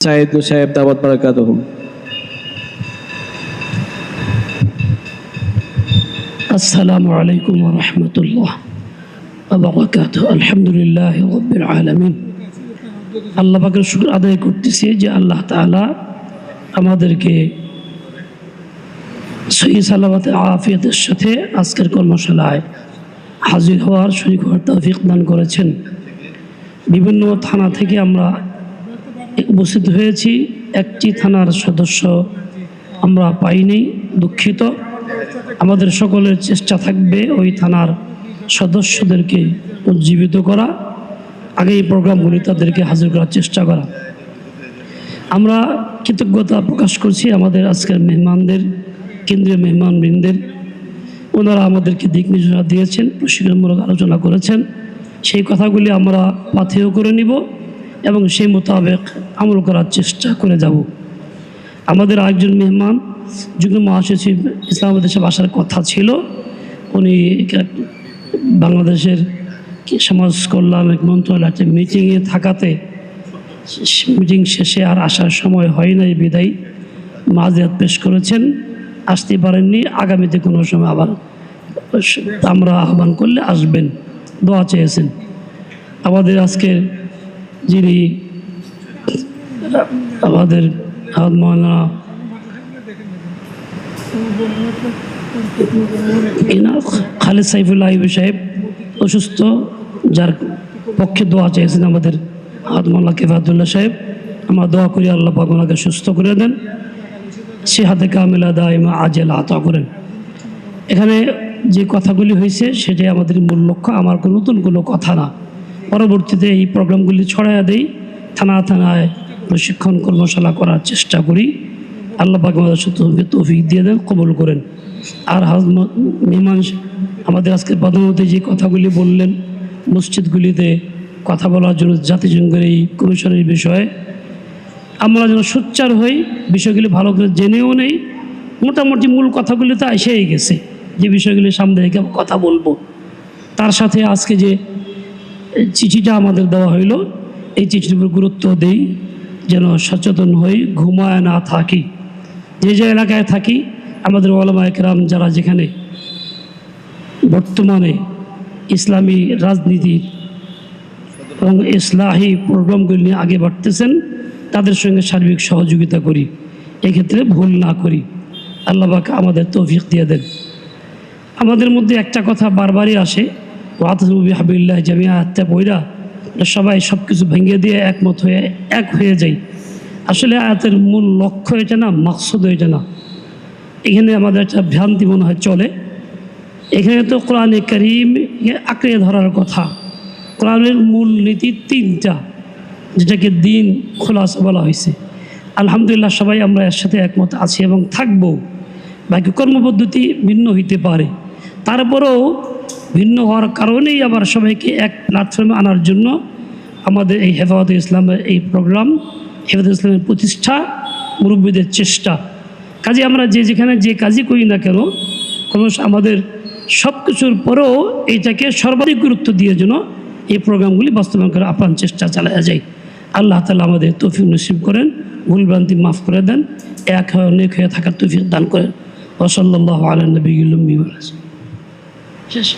সাহেব সাহেব দাবাত বারাকাত আসসালামু আলাইকুম রহমতুল্লাহ আবাকাত আলহামদুলিল্লাহ রব্বিল আলমিন। আল্লাহ পাকের শুক্র আদায় করতেছি যে আল্লাহ তালা আমাদেরকে সহি সালামতে আফিয়াতের সাথে আজকের কর্মশালায় হাজির হওয়ার শরীর হওয়ার তৌফিক দান করেছেন। বিভিন্ন থানা থেকে আমরা উপস্থিত হয়েছি। একটি থানার সদস্য আমরা পাইনি, দুঃখিত। আমাদের সকলের চেষ্টা থাকবে ওই থানার সদস্যদেরকে উজ্জীবিত করা, আগে এই প্রোগ্রামগুলি তাদেরকে হাজির করার চেষ্টা করা। আমরা কৃতজ্ঞতা প্রকাশ করছি আমাদের আজকের মেহমানদের, কেন্দ্রীয় মেহমানবৃন্দের। ওনারা আমাদেরকে দিক নির্দেশনা দিয়েছেন, প্রশিক্ষণমূলক আলোচনা করেছেন। সেই কথাগুলি আমরা পাথেয় করে নিব। এবং সেই মোতাবেক আমল করার চেষ্টা করে যাব। আমাদের আরেকজন মেহমান যুগ্ম মহাসচিব ইসলামাবাদ দেশে আসার কথা ছিল। উনি বাংলাদেশের সমাজ কল্যাণ মন্ত্রণালয় একটা মিটিংয়ে থাকাতে মিটিং শেষে আর আসার সময় হয় নাই বিদায়। মাঝিয়াত পেশ করেছেন। আসতে পারেননি। আগামীতে কোনো সময় আবার আমরা আহ্বান করলে আসবেন। দোয়া চেয়েছেন। আমাদের আজকের যিনি আমাদের খালেদ সাইফুল্লাহ সাহেব অসুস্থ, যার পক্ষে দোয়া চেয়েছেন আমাদের মোল্লা কেফাতুল্লাহ সাহেব। আমরা দোয়া করি আল্লাহ পাক সুস্থ করে দেন, সে হাতে কামিলা দাইমা আজেল আতা করেন। এখানে যে কথাগুলি হয়েছে, সেটাই আমাদের মূল লক্ষ্য। আমার কোনো নতুন কোনো কথা না। পরবর্তীতে এই প্রোগ্রামগুলি ছড়াইয়া দেই থানা থানায় প্রশিক্ষণ কর্মশালা করার চেষ্টা করি। আল্লাহ পাক সত্যকে তৌফিক দিয়ে দেন, কবুল করেন। আর হাজমত মেহমান আমাদের আজকে প্রধানমন্ত্রী যে কথাগুলি বললেন, মসজিদগুলিতে কথা বলার জন্য জাতিসংঘের এই কমিশনের বিষয়ে, আমরা যেন সোচ্চার হই, বিষয়গুলি ভালো করে জেনেও নেই। মোটামুটি মূল কথাগুলি তো এসেই গেছে, যে বিষয়গুলি সামনে রেখে কথা বলব। তার সাথে আজকে যে চিঠিটা আমাদের দেওয়া হইল। এই চিঠির উপর গুরুত্ব দেই, যেন সচেতন হই, ঘুমায় না থাকি। যে যে এলাকায় থাকি, আমাদের ওলামা একরাম যারা যেখানে বর্তমানে ইসলামী রাজনীতির এবং ইসলাহী প্রোগ্রামগুলি নিয়ে আগে বাড়তেছেন, তাদের সঙ্গে সার্বিক সহযোগিতা করি। এক্ষেত্রে ভুল না করি। আল্লাহবাকে আমাদের তৌফিক দিয়ে দেন। আমাদের মধ্যে একটা কথা বারবারই আসে ওয়াতবি হাবিল্লাহ জামিয়া আত্মা বইরা সবাই সব কিছু ভেঙে দিয়ে একমত হয়ে, এক হয়ে যাই। আসলে আয়াতের মূল লক্ষ্য এটা না, মাকসুদ এটা না। এখানে আমাদের একটা ভ্রান্তি মনে হয় চলে। এখানে তো কোরআনে করিম আঁকড়ে ধরার কথা। কোরআনের মূল নীতি তিনটা, যেটাকে দিন খোলাসা বলা হয়েছে। আলহামদুলিল্লাহ সবাই আমরা এর সাথে একমত আছি এবং থাকব। বাকি কর্মপদ্ধতি ভিন্ন হইতে পারে। তারপরেও ভিন্ন হওয়ার কারণেই আবার সবাইকে এক প্ল্যাটফর্মে আনার জন্য আমাদের এই হেফাজত ইসলামের এই প্রোগ্রাম হেফাজত ইসলামের প্রতিষ্ঠা, মুরব্বীদের চেষ্টা। কাজে আমরা যে যেখানে যে কাজই করি না কেন কোনো আমাদের সব কিছুর পরেও এইটাকে সর্বাধিক গুরুত্ব দিয়ে যেন এই প্রোগ্রামগুলি বাস্তবায়ন করে আপ্রাণ চেষ্টা চালায়া যায়। আল্লাহ তালা আমাদের তৌফিক নসিব করেন ভুলভ্রান্তি মাফ করে দেন, এক হয়ে অনেক হয়ে থাকার তৌফিক দান করেন। ওসল্লাহ আলনবী শেষ